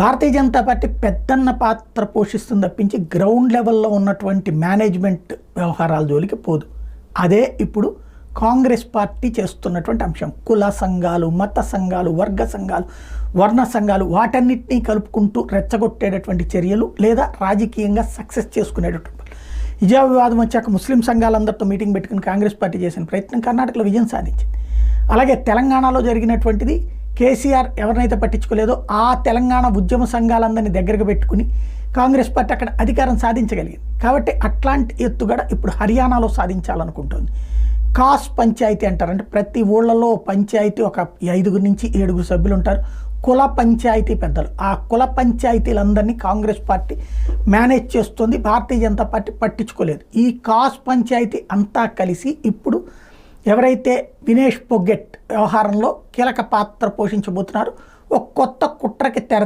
Bharatiya Janata party పెద్దన్న పాత్ర పోషిస్తుంది తప్పించి గ్రౌండ్ లెవెల్లో ఉన్నటువంటి మేనేజ్మెంట్ వ్యవహారాల జోలికి పోదు. అదే ఇప్పుడు కాంగ్రెస్ పార్టీ చేస్తున్నటువంటి అంశం. కుల సంఘాలు మత సంఘాలు వర్గ సంఘాలు వర్ణ సంఘాలు వాటన్నిటినీ కలుపుకుంటూ రెచ్చగొట్టేటటువంటి చర్యలు లేదా రాజకీయంగా సక్సెస్ చేసుకునేటటువంటి విజయ వివాదం వచ్చాక ముస్లిం సంఘాలందరితో మీటింగ్ పెట్టుకుని కాంగ్రెస్ పార్టీ చేసిన ప్రయత్నం కర్ణాటకలో విజయం సాధించింది. అలాగే తెలంగాణలో జరిగినటువంటిది కేసీఆర్ ఎవరినైతే పట్టించుకోలేదో ఆ తెలంగాణ ఉద్యమ సంఘాలందరినీ దగ్గరకు పెట్టుకుని కాంగ్రెస్ పార్టీ అక్కడ అధికారం సాధించగలిగింది. కాబట్టి అట్లాంటి ఎత్తుగడ ఇప్పుడు హర్యానాలో సాధించాలనుకుంటుంది. కాస్ పంచాయతీ అంటారంటే ప్రతి ఊళ్ళలో పంచాయతీ ఒక ఐదుగురు నుంచి ఏడుగురు సభ్యులు ఉంటారు కుల పంచాయతీ పెద్దలు. ఆ కుల పంచాయతీలందరినీ కాంగ్రెస్ పార్టీ మేనేజ్ చేస్తుంది. భారతీయ జనతా పార్టీ పట్టించుకోలేదు. ఈ కాస్ పంచాయతీ అంతా కలిసి ఇప్పుడు ఎవరైతే వినేష్ పొగ్గెట్ వ్యవహారంలో కీలక పాత్ర పోషించబోతున్నారు ఒక కొత్త కుట్రకి తెర